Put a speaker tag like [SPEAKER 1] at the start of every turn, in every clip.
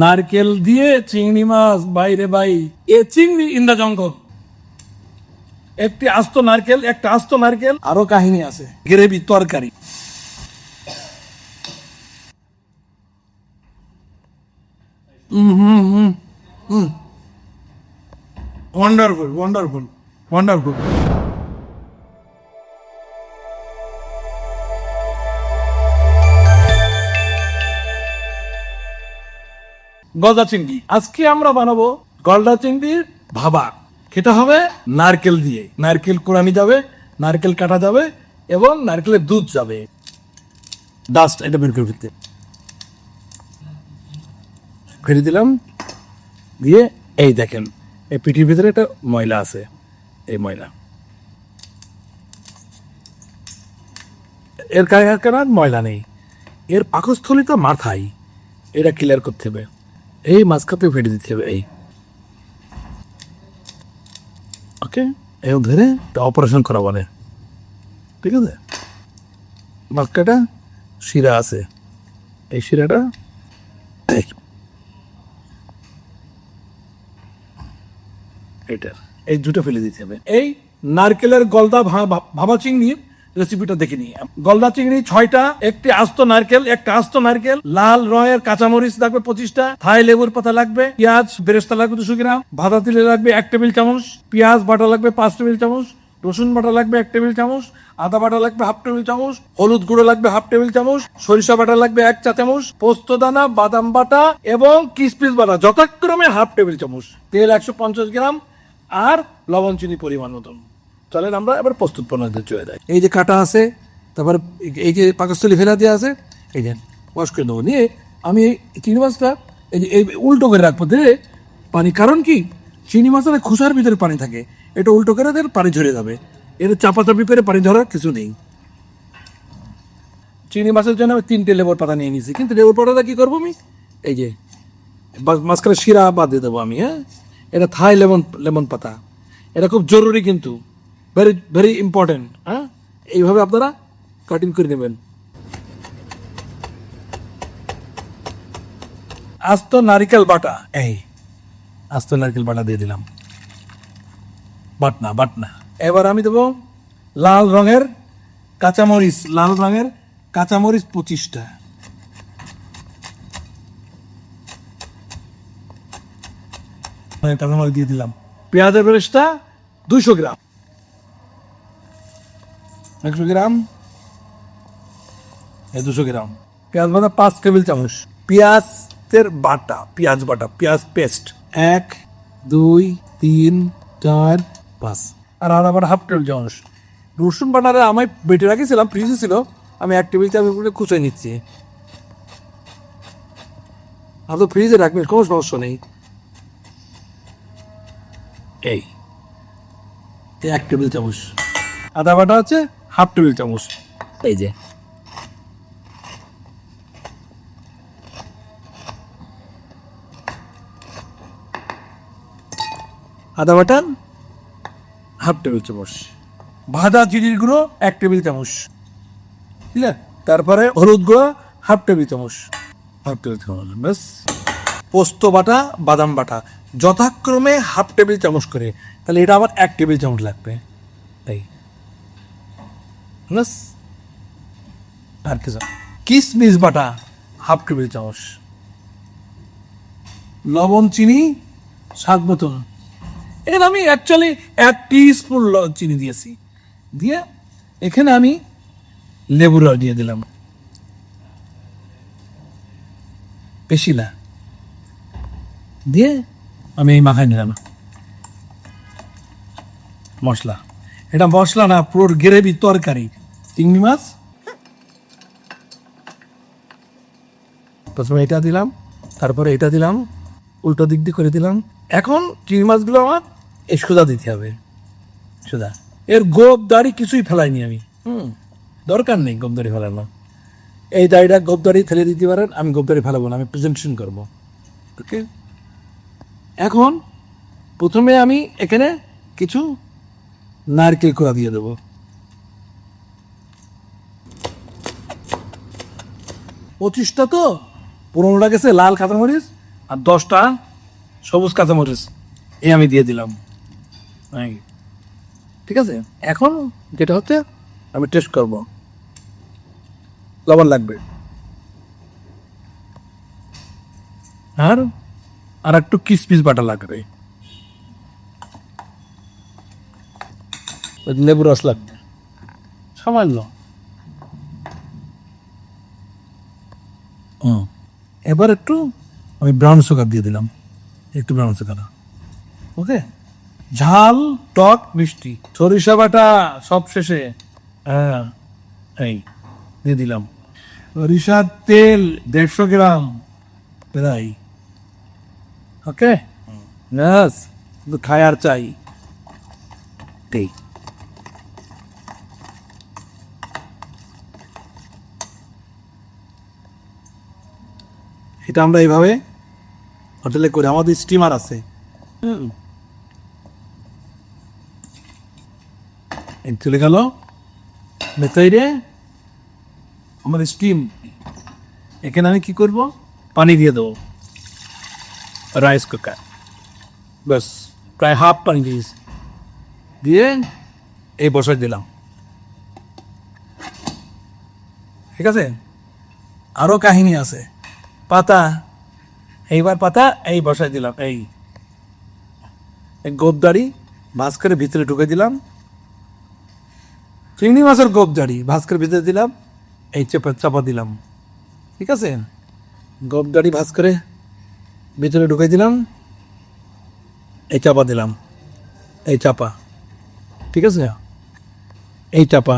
[SPEAKER 1] নারকেল দিয়ে চিংড়ি মাছ, বাইরে বাই। এ চিংড়ি ইন দা জঙ্গল। একটি আস্ত নারকেল, একটা আস্ত নারকেল, আরও কাহিনী আছে। গ্রেভি তরকারি। ওয়ান্ডারফুল ওয়ান্ডারফুল ওয়ান্ডারফুল গলদা চিংড়ি। আজকে আমরা বানাবো গলদা চিংড়ির ভাবা খেতে হবে নারকেল দিয়ে। নারকেল কোরানি যাবে, নারকেল কাটা যাবে এবং নারকেলের দুধ যাবে। ডাস্ট এটা বের করে ফেলতে। ফেলে দিলাম। দিয়ে এই দেখেন, এই পিঠির ভিতরে একটা ময়লা আছে, এই ময়লা। এর আর ময়লা নেই। এর পাকস্থলী তো মাথায়। এটা ক্লিয়ার করতে হবে। এই মাঝখাতে ফেটে দিতে হবে, এই। ওকে? এই ধরে অপারেশন করা বলে ঠিক আছে? মাঝখাটা শিরা আছে। এই শিরাটা। এটার এই দুটো ফেলে দিতে হবে। এই নারকেলের গলদা ভাবা চিংড়ির রেসিপিটা দেখে নিই। গলদা চিংড়ি ছয়টা, একটি আস্ত নারকেল, একটা আস্ত নারকেল, লাল রয়ের কাঁচামরিচ লাগবে পঁচিশটা, থাই লেবুর পাতা লাগবে, পেঁয়াজ, বেরেস্তা লাগবে দুশো গ্রাম ভাদা তিলে লাগবে এক টেবিল চামচ, পেঁয়াজ বাটা লাগবে পাঁচ টেবিল চামচ, রসুন বাটা লাগবে এক টেবিল চামচ, আদা বাটা লাগবে হাফ টেবিল চামচ, হলুদ গুঁড়ো লাগবে হাফ টেবিল চামচ, সরিষা বাটা লাগবে এক চা চামচ, পোস্ত দানা, বাদাম বাটা এবং কিসমিস বাটা যথাক্রমে হাফ টেবিল চামচ। তেল একশো পঞ্চাশ গ্রাম, আর লবণ চিনি পরিমাণ মতন। চলেন আমরা এবার প্রস্তুত প্রণালীতে চলে যাই। এই যে কাটা আছে, তারপরে এই যে পাকস্থলী ফেলা দেওয়া আছে, এই যে ওয়াশ করে দেবো নিয়ে আমি এই চিংড়ি মাছটা, এই যে এই উল্টো করে রাখব দিয়ে পানি। কারণ কি? চিংড়ি মাছের খোসার ভিতরে পানি থাকে। এটা উল্টো করে দিলে পানি ঝরে যাবে। এর চাপাচাপি করে পানি ধরার কিছু নেই। চিংড়ি মাছের জন্য আমি তিনটে লেবুর পাতা নিয়ে নিয়েছি কিন্তু লেবুর পাতাটা কি করব আমি? এই যে মাঝখানে শিরা বাদ দিয়ে দেবো আমি হ্যাঁ? এটা থাই লেমন লেমন পাতা। এটা খুব জরুরি কিন্তু। ভেরি ভেরি ইম্পর্টেন্ট হ্যাঁ এইভাবে আপনারা কাটিং করে নেবেন। আস্ত নারিকেল বাটা, এই, আস্ত নারকেল বাটা দিয়ে দিলাম। বাটনা বাটনা। এবার আমি দেবো লাল রঙের কাঁচামরিচ, লাল রঙের কাঁচামরিচ পঁচিশটা। কাঁচামরিচ দিয়ে দিলাম। পেঁয়াজের বেরেস্তা দুইশো গ্রাম। একশো গ্রাম? এই দুশো গ্রাম। পেঁয়াজ বাটা পাঁচ টেবিল চামচ। পেঁয়াজের বাটা পেঁয়াজ বাটা পেঁয়াজ পেস্ট। এক দুই তিন চার পাঁচ। আর আদা বাটা হাফ টেবিল চামচ। রসুন বাটারে আমি বেটে রাখিয়েছিলাম ফ্রিজে ছিল। আমি এক টেবিল চামচ করে কুচে নিচ্ছি। আর তো ফ্রিজে রাখবেন কোনো সমস্যা নেই। এই এক টেবিল চামচ। আদা বাটা আছে হাফ টেবিল চামচ। এই যে। আদা বাটা হাফ টেবিল চামচ। ভাজা জিরির গুঁড়ো এক টেবিল চামচ। ঠিক আছে? তারপরে হলুদ গুঁড়ো হাফ টেবিল চামচ। হাফ টেবিল চামচ ব্যাস। পোস্ত বাটা বাদাম বাটা যথাক্রমে হাফ টেবিল চামচ করে। তাহলে এটা আবার এক টেবিল চামচ লাগবে। ব্যাস আর কিছু। কিসমিস বাটা হাফ টেবিল চামচ লবণ চিনি স্বাদ মতন এখানে আমি অ্যাকচুয়ালি এক টি স্পুন চিনি দিয়েছি দিয়ে এখানে আমি লেবু রস দিয়ে দিলাম। বেশি না। দিয়ে আমি এই মাখাই নিলাম। মশলা। এটা মশলা না, পুরো গ্রেভি তরকারি। চিংড়ি মাছ? প্রথমে এটা দিলাম, তারপরে এটা দিলাম, উল্টো দিক দিয়ে করে দিলাম। এখন চিংড়ি মাছগুলো আমার সোজা দিতে হবে। সোজা। এর গোপ দাড়ি কিছুই ফেলাইনি আমি। হুম, দরকার নেই গোপ দাড়ি ফেলানো এই দাড়িটা গোপ দাড়ি ফেলে দিতে পারেন, আমি গোপ দাড়ি ফেলাবো না, আমি প্রেজেন্টেশন করব। ওকে এখন প্রথমে আমি এখানে কিছু নারকেল কোড়া দিয়ে দেবো। পঁচিশটা তো, পনেরোটা গেছে, লাল কাঁচামরিচ আর দশটা সবুজ কাঁচামরিচ। এই আমি দিয়ে দিলাম। ঠিক আছে? এখন যেটা হচ্ছে, আমি টেস্ট করব। লবণ লাগবে। আর আর একটু কিসমিস বাটা লাগবে। লেবু রস লাগবে সামান্য। হুম। এবার একটু আমি ব্রাউন সুগার দিয়ে দিলাম। একটু ব্রাউন সুগার ওকে ঝাল টক মিষ্টি। সরিষা বাটা সব শেষে হ্যাঁ এই দিয়ে দিলাম। সরিষার তেল দেড়শো গ্রাম প্রায়। ওকে ব্যাস শুধু খাই আর চাই। এই এটা আমরা এইভাবে হোটেলে করে, আমাদের স্টিমার আছে। চলে গেল। মেথাইরে আমাদের স্টিম এখানে আমি কি করব? পানি দিয়ে দেবো। রাইস কুকার ব্যাস, প্রায় হাফ পানি দিয়েছি দিয়ে এই বসাই দিলাম। ঠিক আছে? আরও কাহিনী আছে। পাতা, এইবার পাতা, এই বসাই দিলাম, এই। গোপদাড়ি ভাজ করে ভিতরে ঢুকে দিলাম। চিংড়ি মাছের গোপদাড়ি ভাজ ভিতরে দিলাম, এই চেপা চাপা দিলাম। ঠিক আছে? গোপদাড়ি ভাজ করে ভিতরে ঢুকে দিলাম, এই চাপা দিলাম, এই চাপা। ঠিক আছে? এই চাপা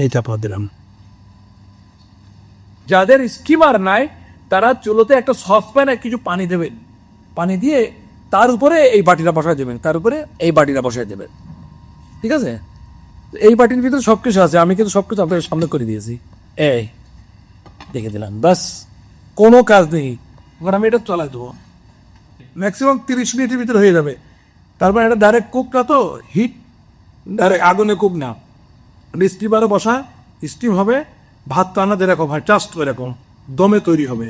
[SPEAKER 1] এই চাপা দিলাম। যাদের স্কিমার নাই, তারা চুলোতে একটা সসপ্যানে কিছু পানি দেবেন। পানি দিয়ে তার উপরে এই বাটিটা বসায় দেবেন, তার উপরে এই বাটিটা বসায় দেবেন। ঠিক আছে? এই বাটির ভিতরে সব কিছু আছে, আমি কিন্তু সব কিছু আপনাদের সামনে করে দিয়েছি। এই, দেখে দিলাম বাস কোনো কাজ নেই। এবার আমি এটা চলাই দেবো ম্যাক্সিমাম তিরিশ মিনিটের ভিতরে হয়ে যাবে। তারপর এটা ডাইরেক্ট কুক না তো হিট ডাইরেক্ট আগুনে কুক না। স্টিমারে বসা স্টিম হবে ভাত টানা যেরকম হয় জাস্ট এরকম, দমে তৈরি হবে।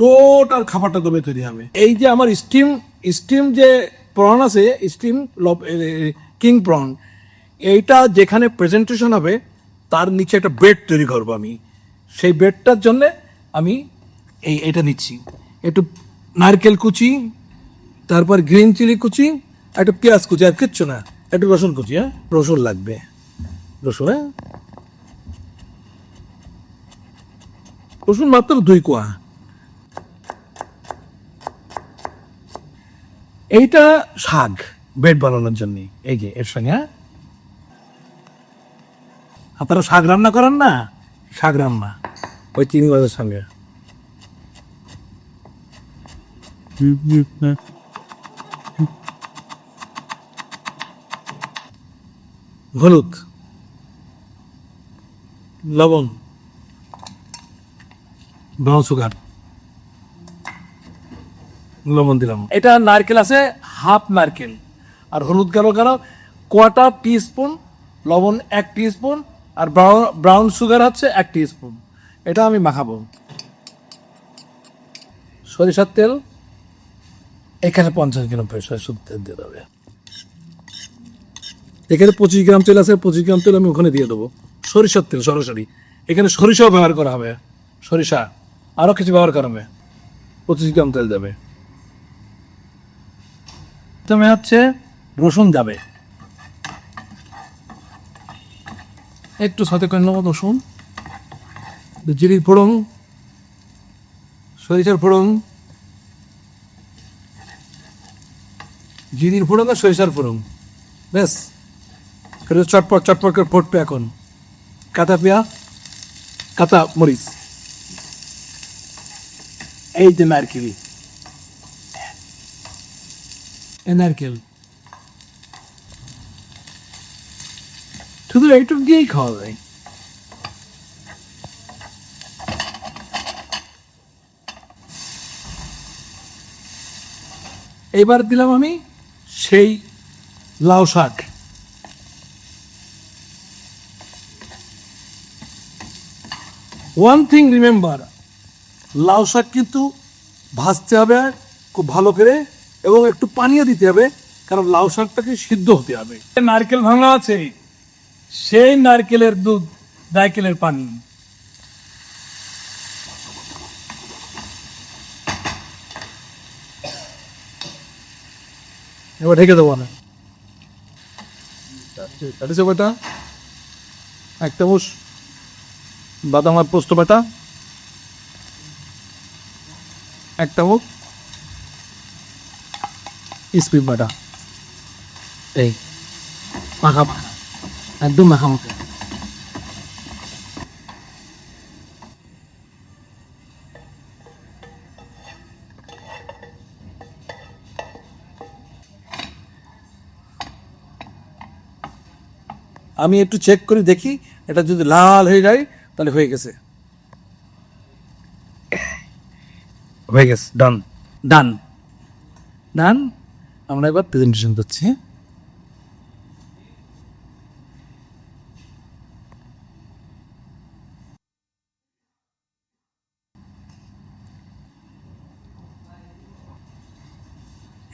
[SPEAKER 1] টোটাল খাবারটা দমে তৈরি হবে। এই যে আমার স্টিম স্টিম যে প্রন আছে স্টিম কিং প্রন এইটা যেখানে প্রেজেন্টেশন হবে, তার নিচে একটা বেড তৈরি করব আমি। সেই বেডটার জন্যে আমি এই, এটা নিচ্ছি। একটু নারকেল কুচি, তারপর গ্রিন চিলি কুচি, একটা পেঁয়াজ কুচি, আর কিচ্ছু না, একটু রসুন কুচি হ্যাঁ? রসুন লাগবে। রসুন হ্যাঁ? রসুন মাত্র দুই কোয়া। এইটা শাক বেড বানানোর জন্য। এই যে এর সঙ্গে হ্যাঁ? আপনারা শাক রান্না করেন না? শাক রান্না। ওই চিনি মাছের সঙ্গে। হলুদ। লবণ। Brown sugar. লবণ দিলাম। এটা নারকেল আছে, হাফ নারকেল। আর হলুদ গেল গেল কোয়াটার টি স্পুন লবণ এক স্পুন আর ব্রাউন ব্রাউন সুগার হচ্ছে এক স্পুন এটা আমি মাখাবো। সরিষার তেল, এখানে পঞ্চাশ গ্রাম সরিষার তেল দিয়ে দেবে। এখানে পঁচিশ গ্রাম তেল আছে, পঁচিশ গ্রাম তেল আমি ওখানে দিয়ে দেবো। সরিষার তেল সরাসরি। এখানে সরিষাও ব্যবহার করা হবে। সরিষা। আরও কিছু ব্যবহার করা হবে। পঁচিশ গ্রাম তেল যাবে। প্রথমে হচ্ছে রসুন যাবে। একটু সাথে করে নেব রসুন। জিরির ফোড়ন, সরিষার ফোড়ন। জিরির ফোড়ন আর সরিষার ফোড়ন। এটা চটপট চটপট করে ফুটবে এখন। কাঁচা পেঁয়া কাঁচা মরিচ। এই যে নারকেল এ নারকেল শুধু এইটুকু দিয়েই খাওয়া যায় এবার দিলাম আমি সেই লাউ শাক। ওয়ান থিং রিমেম্বার লাউ শাক কিন্তু ভাজতে হবে খুব ভালো করে এবং একটু পানিও দিতে হবে, কারণ লাউ শাকটাকে সিদ্ধ হতে হবে। নারকেল ভাঙা আছে, সেই নারকেলের দুধ নারকেলের পানি। এবার ঢেকে দেবো না কাটেছে বেটা? এক চামচ বাদাম আর পোস্ত বাটা। এক চামচ স্পিড বাটা।
[SPEAKER 2] এই, মাখা একদম মাখা মাখা।
[SPEAKER 1] আমি একটু চেক করে, দেখি। এটা যদি লাল হয়ে যায়, তাহলে হয়ে গেছে। হয়ে গেছে ডান ডান ডান আমরা এবার প্রেজেন্টেশন করছি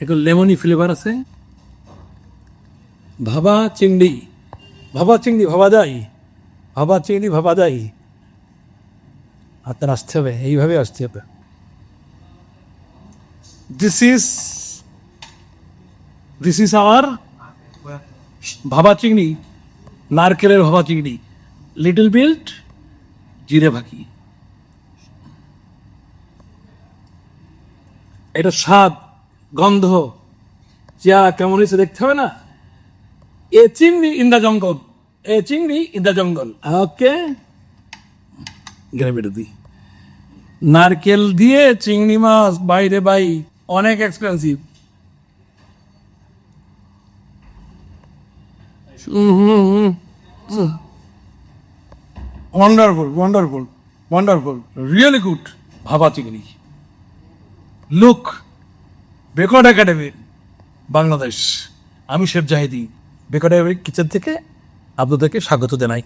[SPEAKER 1] একটু লেমনি ফ্লেভার আছে। ভাবা চিংড়ি। ভাবা চিংড়ি, ভাবা যায় ভাবা চিংড়ি, ভাবা যায় আপনার আসতে হবে এইভাবে আসতে হবে this is this is our ভাবা চিংড়ি নারকেলের ভাবা চিংড়ি লিটল বিল্ট জিরে ভাকি এটা স্বাদ, গন্ধ, যা কেমন হয়েছে দেখতে হবে না? এ চিংড়ি ইন দ্য জঙ্গল এ চিংড়ি ইন দ্য জঙ্গল ওকে? গ্রেভিটা দিই নারকেল দিয়ে চিংড়ি মাছ বাইরে বাই অনেক expensive wonderful wonderful wonderful really good ভাবা চিংড়ি লুক বেকর্ড একাডেমি বাংলাদেশ আমি chef Zahidi baked academy kitchen থেকে আপনাদেরকে স্বাগত জানাই।